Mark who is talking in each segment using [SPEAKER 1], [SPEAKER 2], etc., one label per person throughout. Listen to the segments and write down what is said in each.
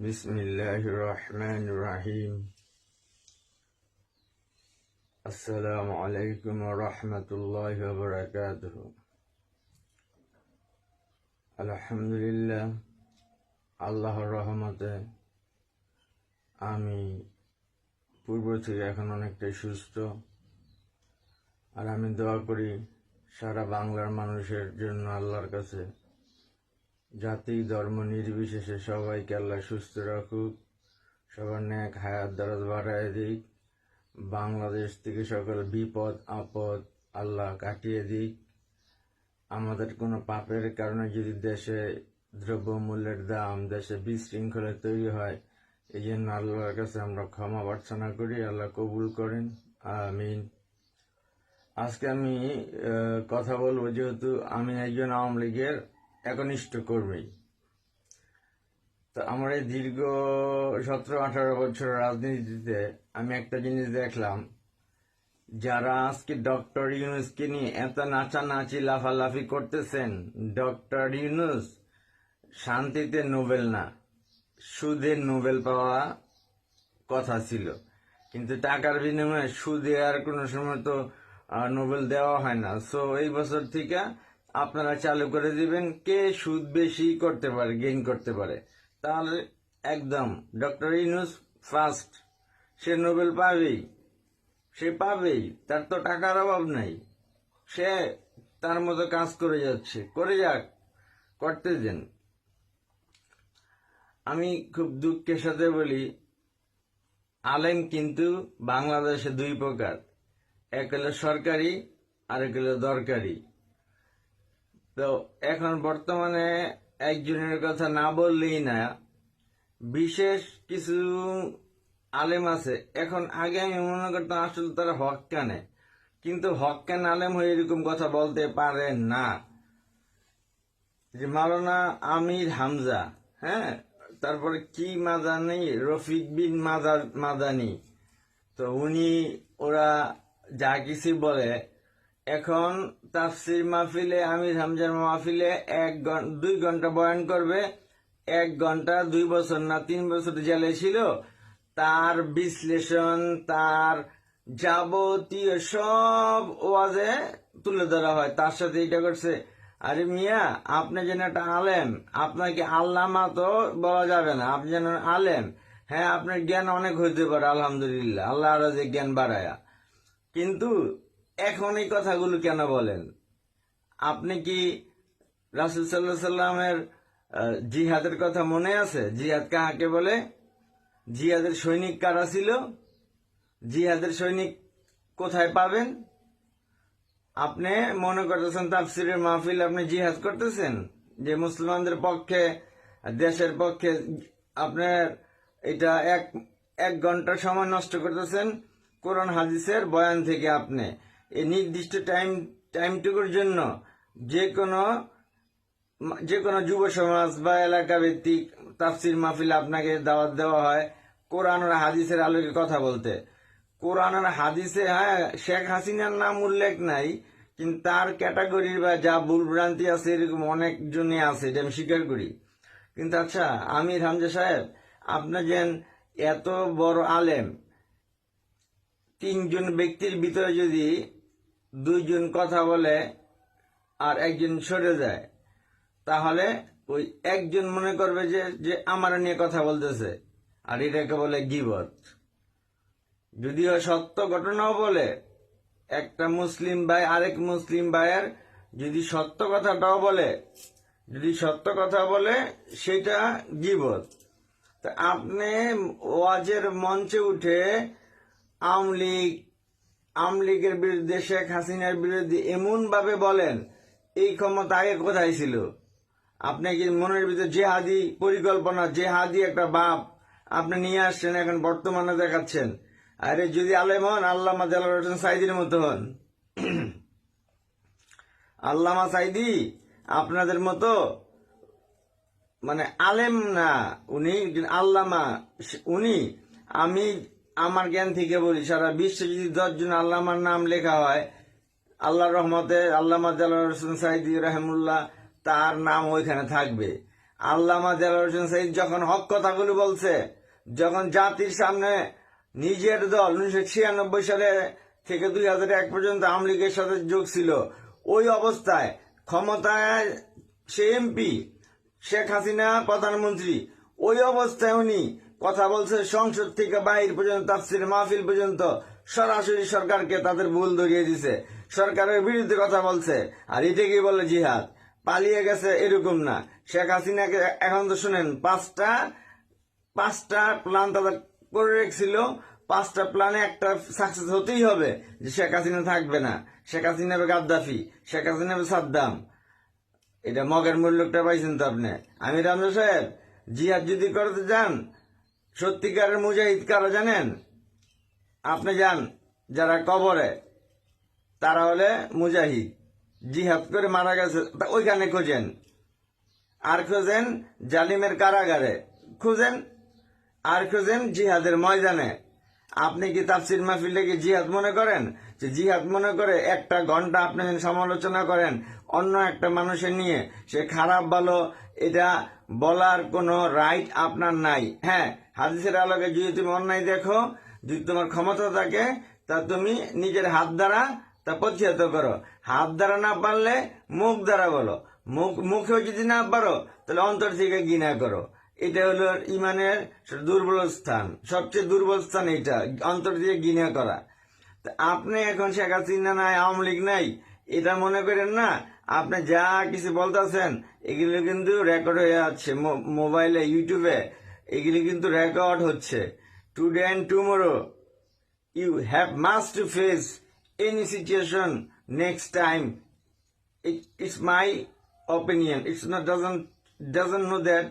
[SPEAKER 1] بسم الله الرحمن الرحيم السلام عليكم ورحمة الله وبركاته আলহামদুলিল্লাহ আল্লাহর রহমতে আমি পূর্ব থেকে এখন অনেকটাই সুস্থ আর আমি দোয়া করি সারা বাংলার মানুষের জন্য আল্লাহর কাছে জাতি ধর্ম নির্বিশেষে সবাইকে আল্লাহ সুস্থ রাখুক। সবার ন্যাক হায়াত দরদ বাড়ায় দিক। বাংলাদেশ থেকে সকল বিপদ, আপদ আল্লাহ কাটিয়ে দিক। আমাদের কোনো পাপের কারণে যদি দেশে দ্রব্যমূল্যের দাম দেশে বিশৃঙ্খলা তৈরি হয় এই জন্য আল্লাহর কাছে আমরা ক্ষমা প্রার্থনা করি, আল্লাহ কবুল করেন। আমিন। আজকে আমি কথা বলব যেহেতু আমি একজন আওয়ামী লীগের একনিষ্ঠ কর্মী। তো আমার এই দীর্ঘ সতেরো, আঠারো বছর রাজনীতিতে আমি একটা জিনিস দেখলাম, যারা আজকে ডক্টর ইউনুসকে নিয়ে এত নাচানাচি, লাফালাফি করতেছেন, ডক্টর ইউনুস শান্তিতে নোবেল না, সুদে নোবেল পাওয়া কথা ছিল, কিন্তু টাকার বিনিময়ে সুদে আর কোনো সময় তো নোবেল দেওয়া হয় না। সো এই বছর থেকে আপনারা চালু করে দিবেন, কে সুদ বেশি করতে পারে গেইন করতে পারে? তাহলে একদম ডক্টর ইনুস ফার্স্ট সে নোবেল পাবেই, সে পাবেই, তার তো টাকার অভাব নাই, সে তার মতো কাজ করে যাচ্ছে, করে যাক করতে দেন আমি খুব দুঃখের সাথে বলি, আলেম কিন্তু বাংলাদেশে দুই প্রকার, এক হলো সরকারি আর এক হলো দরকারি। তো এখন বর্তমানে একজনের কথা না বললেই না। বিশেষ কিছু আলেম আছে। এখন আগে আমি মনে করতাম আসলে তারা হক কানে কিন্তু হক কান আলেম হয়ে এরকম কথা বলতে পারে না। যে মাওলানা আমির হামজা হ্যাঁ? তারপরে কি মাদানি? রফিক বিন মাদা মাদানি। তো উনি ওরা যা কিছু বলে এখন তাফসির মাহফিলে আমির হামজার মাহফিলে এক দুই ঘণ্টা বয়ান করবে। এক ঘণ্টা, দুই বছর না, তিন বছর জেলে ছিল। তার বিশ্লেষণ, তার যাবতীয় সব ওয়াজে তুলে ধরা হয়। তার সাথে এটা করছে, আরে মিয়া, আপনি যেন একটা আলেম, আপনাকে আল্লামা তো বলা যাবে না, আপনি যেন আলেম। হ্যাঁ আপনার জ্ঞান অনেক হইতে পারে, আলহামদুলিল্লাহ আল্লাহ রাজে জ্ঞান বাড়ায়া। কিন্তু এখন এই কথাগুলো কেন বলেন? আপনি কি রাসুল সাল্লাহ সাল্লামের জিহাদের কথা মনে আছে? জিহাদ কাহাকে বলে? জিহাদের সৈনিক কারা ছিল? জিহাদের সৈনিক কোথায় পাবেন? আপনি মনে করতেছেন তাফসিরের মাহফিল আপনি জিহাদ করতেছেন? যে মুসলমানদের পক্ষে, দেশের পক্ষে আপনার এটা এক এক ঘণ্টা সময় নষ্ট করতেছেন কোরআন হাদিসের বয়ান থেকে আপনি। এই নির্দিষ্ট টাইম টাইমটুকুর জন্য যে কোনো যে কোনো যুব সমাজ বা এলাকা ভিত্তিক তাফসির মাহফিল আপনাকে দাওয়াত দেওয়া হয় কোরআন আর হাদিসের আলোকে কথা বলতে। কোরআন আর হাদিসে হ্যাঁ শেখ হাসিনার নাম উল্লেখ নাই, কিন্তু তার ক্যাটাগরির বা যা ভুল ভ্রান্তি আছে এরকম অনেকজনই আছে, এটা আমি স্বীকার করি। কিন্তু আচ্ছা আমির হামজা সাহেব আপনার যেন এত বড় আলেম, তিনজন ব্যক্তির ভিতরে যদি দুইজন কথা বলে আর একজন সরে যায়, তাহলে ওই একজন মনে করবে যে যে আমার নিয়ে কথা বলতেছে, আর এটাকে বলে গিবত। যদিও সত্য ঘটনাও বলে, একটা মুসলিম ভাই, আরেক মুসলিম ভাইয়ের যদি সত্য কথাটাও বলে, যদি সত্য কথা বলে, সেটা গিবত। তা আপনি ওয়াজের মঞ্চে উঠে আওয়ামী লীগ আওয়ামী লীগের বিরুদ্ধে শেখ হাসিনার বিরুদ্ধে এমন ভাবে বলেন, এই ক্ষমতা আগে কোথায় ছিল? আপনি কি মনের ভিতরে জেহাদি পরিকল্পনা, জেহাদি একটা বাপ আপনি নিয়ে আসছেন, এখন বর্তমানে দেখাচ্ছেন? আরে যদি আলেম হন, আল্লামা জালাল হোসেন সাইদির মতো হন। আল্লামা সাইদি আপনাদের মতো মানে আলেম না, উনি আল্লামা, উনি আমি আমার জ্ঞান থেকে বলি, সারা বিশ্বে যদি দশজন আল্লামার নাম লেখা হয় আল্লাহ রহমতে আল্লামা জালাল হোসেন সাইদি রহমুল্লাহ তার নাম ওইখানে থাকবে। আল্লামা জালাল হোসেন সাইদ যখন হক কথাগুলো বলছে, যখন জাতির সামনে নিজের দল উনিশশো ছিয়ানব্বই সালে থেকে দুই হাজার এক পর্যন্ত আওয়ামী লীগের সাথে যোগ ছিল, ওই অবস্থায় ক্ষমতায় সে এমপি শেখ হাসিনা প্রধানমন্ত্রী, ওই অবস্থায় উনি কথা বলছে সংসদ থেকে বাইর পর্যন্ত, তাফসির মাহফিল পর্যন্ত। সরাসরি সরকারকে তাদের ভুল ধরিয়ে দিছে। সরকারের বিরুদ্ধে কথা বলছে। আর এটাকে বলে জিহাদ? পালিয়ে গেছে এরকম না। শেখ হাসিনাকে এখন তো শুনেন, পাঁচটা পাঁচটা প্ল্যান তাদের করে রেখেছিল। পাঁচটা প্ল্যানে একটা সাকসেস হতেই হবে যে শেখ হাসিনা থাকবে না। শেখ হাসিনা হবে গাদ্দাফি, শেখ হাসিনা হবে সাদ্দাম। এটা মগের মূল্যটা পাইছেন তো আপনি। আমি রামজা সাহেব, জিহাদ যদি করতে যান সত্যিকারের মুজাহিদ কারা জানেন? আপনি যান, যারা কবরে, তারা হলে মুজাহিদ। জিহাদ করে মারা গেছে ওইখানে খোঁজেন। আর খোঁজেন জালিমের কারাগারে। খুঁজেন, আর খুঁজেন জিহাদের ময়দানে। আপনি কি তাফসির মাহফিলে কি জিহাদ মনে করেন? যে জিহাদ মনে করে একটা ঘণ্টা আপনি সমালোচনা করেন অন্য একটা মানুষের নিয়ে, সে খারাপ ভালো, এটা বলার কোনো রাইট আপনার নাই। হ্যাঁ হাদিসের আলোকে যদি তুমি অন্যায় দেখো, যদি তোমার ক্ষমতা থাকে, তা তুমি নিজের হাত দ্বারা তা প্রতিহত করো। হাত দ্বারা না পারলে মুখ দ্বারা বলো। মুখ, মুখেও যদি না পারো, তাহলে অন্তর থেকে ঘৃণা করো। এটা হলো ইমানের দুর্বল স্থান। সবচেয়ে দুর্বল স্থান এটা অন্তর দিয়ে ঘৃণা করা। আপনি এখন শেখ হাসিনা নাই, আওয়ামী লীগ নাই, এটা মনে করেন না? আপনি যা কিছু বলতেছেন, এগুলো কিন্তু রেকর্ড হয়ে আছে মোবাইলে, ইউটিউবে। এগুলি কিন্তু রেকর্ড হচ্ছে। Today and tomorrow you have must to face any situation next time it it's my opinion it's not doesn't doesn't know that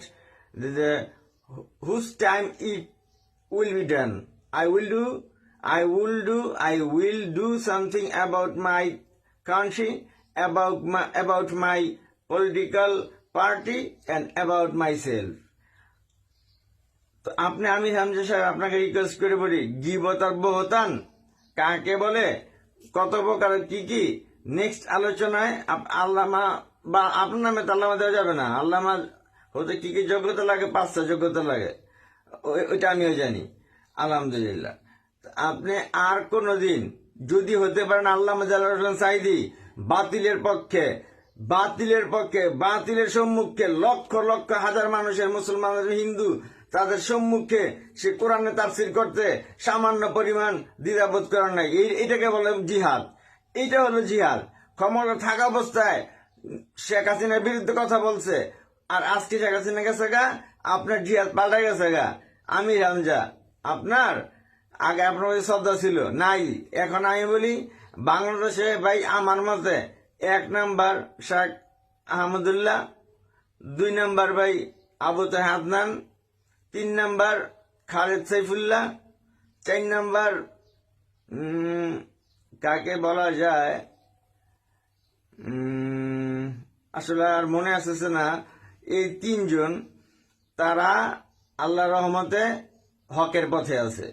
[SPEAKER 1] whose time it will be done I will do I will do I will do something about my country about my about my political party and about myself আপনি আমি হামজা সাহেব আপনাকে request করে বলি গিবত আর বহতান কাকে বলে? কত প্রকার, কি কি? নেক্সট আলোচনায় আল্লামা বা আপনার নামে তো আল্লামা দেওয়া যাবে না। আল্লামা হতে কি কি যোগ্যতা লাগে? পাঁচটা যোগ্যতা লাগে। ওই- ওইটা আমিও জানি। আলহামদুলিল্লাহ। আপনি আর কোনো দিন যদি হতে পারেন আল্লামা হোসেন সাইদি, বাতিলের পক্ষে বাতিলের পক্ষে, বাতিলের সম্মুখে লক্ষ লক্ষ হাজার মানুষের মুসলমানের হিন্দু তাদের সম্মুখে সে কোরআনে তাফসির করতে সামান্য পরিমাণ দ্বিধাবোধ করার নাই। এই- এটাকে বলে জিহাদ। এইটা হলো জিহাদ। ক্ষমতা থাকা অবস্থায় শেখ হাসিনার বিরুদ্ধে কথা বলছে। আর আজকে শেখ হাসিনা গেছে গা, আপনার জিহাদ পাল্টা গেছে গা। আমি হামজা, আপনার? আগে আপনার ওই শ্রদ্ধা ছিল, নাই। এখন আমি বলি, বাংলাদেশে ভাই, আমার মতে এক নাম্বার শেখ আহমদুল্লাহ, দুই নাম্বার ভাই আবু হাদনান তিন নাম্বার খালেদ সাইফুল্লাহ, চার নাম্বার কাকে বলা যায় আসলে আর মনে আসতেছে না, এই তিনজন তারা আল্লাহ রহমতে হকের পথে আছে।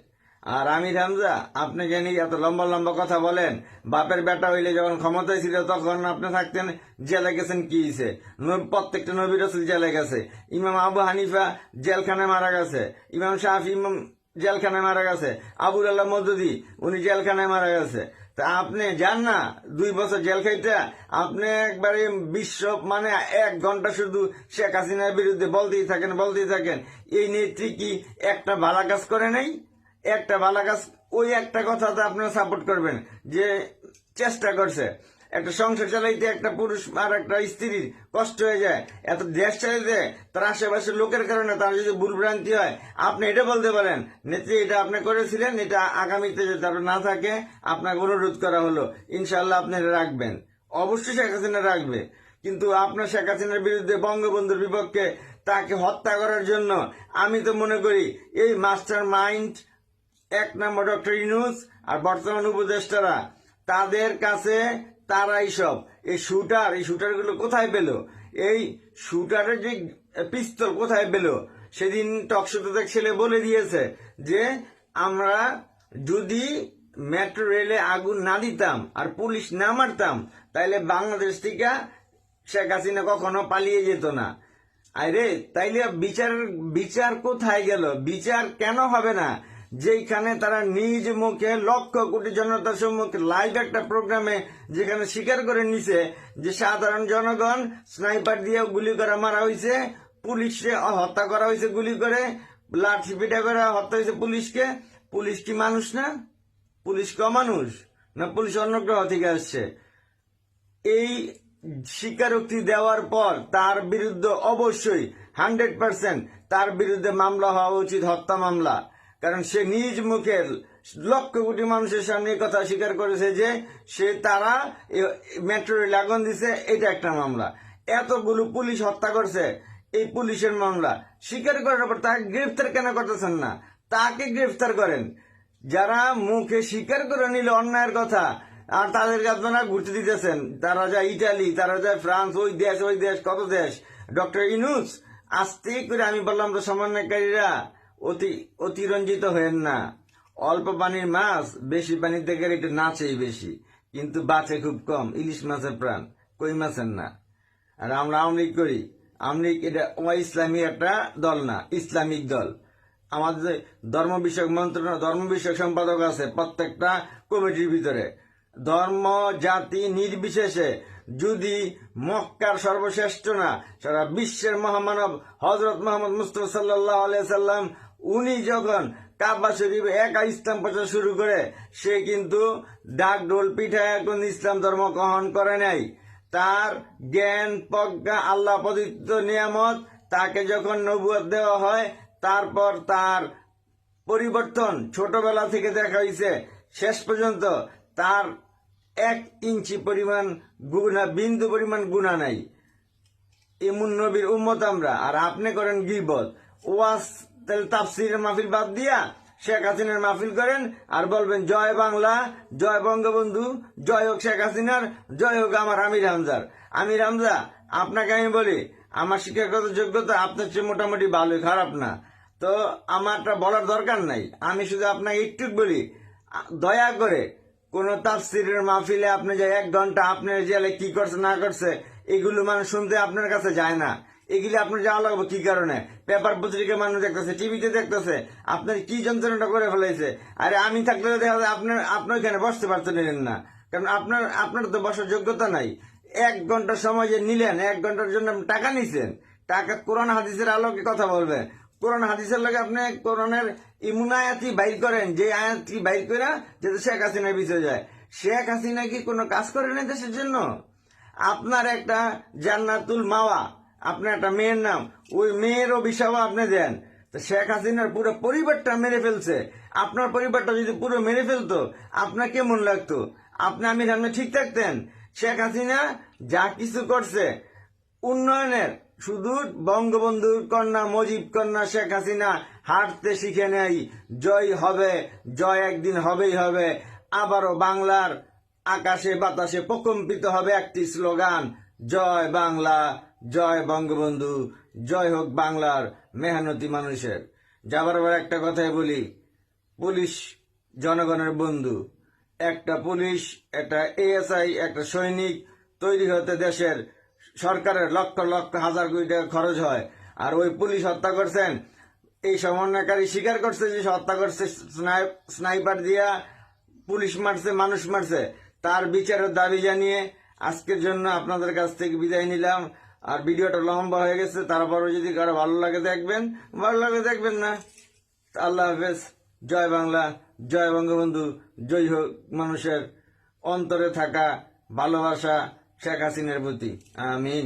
[SPEAKER 1] আর আমি হামজা আপনি জানি এত লম্বা লম্বা কথা বলেন, বাপের বেটা হইলে যখন ক্ষমতায় ছিল তখন আপনি থাকতেন জেলে গেছেন কি প্রত্যেকটা নবী রসুল জেলে গেছে। ইমাম আবু হানিফা জেলখানায় মারা গেছে। ইমাম শাহি ইমাম জেলখানায় মারা গেছে। আবুল আল্লাহ মদুদি উনি জেলখানায় মারা গেছে। তা আপনি যান না, দুই বছর জেল খাইতে, আপনি একবারে বিশ্ব মানে এক ঘণ্টা শুধু শেখ হাসিনার বিরুদ্ধে বলতেই থাকেন বলতেই থাকেন। এই নেত্রী কি একটা ভালো কাজ করে নাই? একটা ভালো কাজ, ওই একটা কথাতে আপনারা সাপোর্ট করবেন, যে চেষ্টা করছে। একটা সংসার চালাইতে একটা পুরুষ আর একটা স্ত্রীর কষ্ট হয়ে যায়, এত দেশ চালাইতে তার আশেপাশের লোকের কারণে তার যদি ভুলভ্রান্তি হয়, আপনি এটা বলতে পারেন, নেত্রী, এটা আপনি করেছিলেন, এটা আগামীতে যদি আপনার না থাকে, আপনাকে অনুরোধ করা হলো ইনশাল্লাহ আপনি এটা রাখবেন। অবশ্যই শেখ হাসিনা রাখবে, কিন্তু আপনার শেখ হাসিনার বিরুদ্ধে বঙ্গবন্ধুর বিপক্ষে তাকে হত্যা করার জন্য আমি তো মনে করি, এই মাস্টার মাইন্ড এক নম্বর ডক্টর ইনুস আর বর্তমান উপদেষ্টারা, তাদের কাছে তারাই সব। এই শুটার, এই শুটারগুলো কোথায় পেল? এই শুটারের যে পিস্তল কোথায় পেল? সেদিন টকশোতে ছেলে বলে দিয়েছে যে, আমরা যদি মেট্রো রেলে আগুন না দিতাম আর পুলিশ না মারতাম, তাইলে বাংলাদেশ থেকে শেখ হাসিনা কখনো পালিয়ে যেত না। আরে তাইলে বিচার বিচার কোথায় গেল? বিচার কেন হবে না? যেখানে তারা নিজ মুখে লক্ষ কোটি জনতার সম্মুখে লাইভ একটা প্রোগ্রামে যেখানে স্বীকার করে নিছে যে সাধারণ জনগণ স্নাইপার দিয়ে গুলি করে মারা হয়েছে পুলিশে হত্যা করা হয়েছে গুলি করে, লাঠি পিটা করে হত্যা হয়েছে পুলিশকে। পুলিশ কি মানুষ না? পুলিশ ক মানুষ না পুলিশ অন্য গ্রহ থেকে আসছে? এই স্বীকারোক্তি দেওয়ার পর তার বিরুদ্ধে অবশ্যই হান্ড্রেড পার্সেন্ট তার বিরুদ্ধে মামলা হওয়া উচিত, হত্যা মামলা। কারণ সে নিজ মুখে লক্ষ কোটি মানুষের সামনে কথা স্বীকার করেছে যে সে তারা মেট্রো রেল আগুন দিছে, এটা একটা মামলা। এতগুলো পুলিশ হত্যা করছে, এই পুলিশের মামলা। স্বীকার করার পর তাকে গ্রেফতার কেন করতেছেন না? তাকে গ্রেফতার করেন। যারা মুখে স্বীকার করে নিল অন্যায়ের কথা, আর তাদেরকে আপনারা ঘুরতে দিতেছেন। তারা যায় ইটালি, তারা যায় ফ্রান্স, ওই দেশ ওই দেশ, কত দেশ? ডক্টর ইনুস, আস্তে করে আমি বললাম তো সমন্বয়কারীরা অতি, অতিরঞ্জিত হয়েন না। অল্প পানির মাছ, বেশি পানিতে গেলে একটু নাচেই বেশি। কিন্তু বাঁচে খুব কম, ইলিশ মাছের প্রাণ, কই মাছের না। আর আমরা আওয়ামী লীগ করি। আওয়ামী লীগ এটা ইসলামী একটা দল না, ইসলামিক দল। আমাদের যে ধর্ম বিষয়ক মন্ত্রণালয় ধর্ম বিষয়ক সম্পাদক আছে প্রত্যেকটা কমিটির ভিতরে। ধর্ম, জাতি নির্বিশেষে যদি মক্কার সর্বশ্রেষ্ঠ না, সারা বিশ্বের মহামানব হজরত মোহাম্মদ মুস্তফা সাল্লাহ আলিয়া সাল্লাম উনি যখন কাবা শরীফ একা ইসলাম প্রচার শুরু করে, সে কিন্তু ডাক ডোল পিঠায় এখন ইসলাম ধর্ম গ্রহণ করে নাই। তার জ্ঞান, প্রজ্ঞা, আল্লাহ পবিত্র নিয়ামত, তাকে যখন নবুয়ত দেওয়া হয়, তারপর তার পরিবর্তন ছোটবেলা থেকে দেখা হয়েছে শেষ পর্যন্ত তার এক ইঞ্চি পরিমাণ গুণা, বিন্দু পরিমাণ গুণা নাই। এমন নবীর উম্মত আমরা। আর আপনি করেন গিবত। ওয়াস তাহলে তাফসিরের মাহফিল বাদ দিয়া শেখ হাসিনার মাহফিল করেন আর বলবেন, জয় বাংলা, জয় বঙ্গবন্ধু, জয় হোক শেখ হাসিনার, জয় হোক আমার আমির হামজার। আমির হামজা, আপনাকে আমি বলি, আমার শিক্ষাগত যোগ্যতা আপনার চেয়ে মোটামুটি ভালোই খারাপ না। তো আমারটা বলার দরকার নাই। আমি শুধু আপনাকে একটু বলি, দয়া করে কোন তাফসিরের মাহফিলে আপনি যে এক ঘণ্টা আপনার জেলে কি করছে, না করছে, এগুলো মানুষ শুনতে আপনার কাছে যায় না। এগুলি আপনার যাওয়া লাগবে কি কারণে? পেপার পত্রিকা মানুষ দেখতেছে, টিভিতে দেখতেছে। আপনার কি যন্ত্রণাটা করে ফেলাইছে? আরে আমি থাকলে দেখা যায় আপনার আপনার এখানে বসতে পারতেন না। কারণ আপনার আপনার তো বসার যোগ্যতা নাই। এক ঘণ্টা সময় যে নিলেন, এক ঘণ্টার জন্য আপনি টাকা নিছেন। টাকা কোরআন হাদিসের আলোকে কথা বলবেন কোরআন হাদিসের লগে আপনি কোরআনের ইমুন বাইর করেন, যে আয়াতটি বাইর করে যাতে শেখ হাসিনার পিছিয়ে যায়। শেখ হাসিনা কি কোনো কাজ করে না দেশের জন্য? আপনার একটা জান্নাতুল মাওয়া। আপনার একটা মেয়ের নাম। ওই মেয়ের অভিশাপও আপনি দেন। তো শেখ হাসিনার পুরো পরিবারটা মেরে ফেলছে। আপনার পরিবারটা যদি পুরো মেরে ফেলতো, আপনার কেমন লাগতো? আপনি আমি সামনে ঠিক থাকতেন? শেখ হাসিনা যা কিছু করছে, উন্নয়নের শুধু বঙ্গবন্ধুর কন্যা মজিব কন্যা শেখ হাসিনা হাঁটতে শিখে নেই। জয় হবে, জয় একদিন হবেই হবে। আবারও বাংলার আকাশে বাতাসে প্রকম্পিত হবে একটি স্লোগান, জয় বাংলা। জয় বঙ্গবন্ধু, জয় হোক বাংলার মেহনতি মানুষের। যাবার আবার একটা কথাই বলি, পুলিশ জনগণের বন্ধু। একটা পুলিশ, একটা এএসআই, একটা সৈনিক তৈরি হতে দেশের সরকারের লক্ষ লক্ষ হাজার কোটি টাকা খরচ হয়। আর ওই পুলিশ হত্যা করছেন, এই সমন্বয়কারী স্বীকার করছে যে হত্যা করছে স্নাই- স্নাইপার দিয়া পুলিশ মারছে, মানুষ মারছে। তার বিচারের দাবি জানিয়ে আজকের জন্য আপনাদের কাছ থেকে বিদায় নিলাম। আর ভিডিওটা লম্বা হয়ে গেছে, তারপরও যদি কারও ভালো লাগে দেখবেন, ভালো লাগে দেখবেন না। আল্লাহ হাফেজ। জয় বাংলা, জয় বঙ্গবন্ধু, জয় হোক মানুষের অন্তরে থাকা ভালোবাসা শেখ হাসিনের প্রতি। আমিন।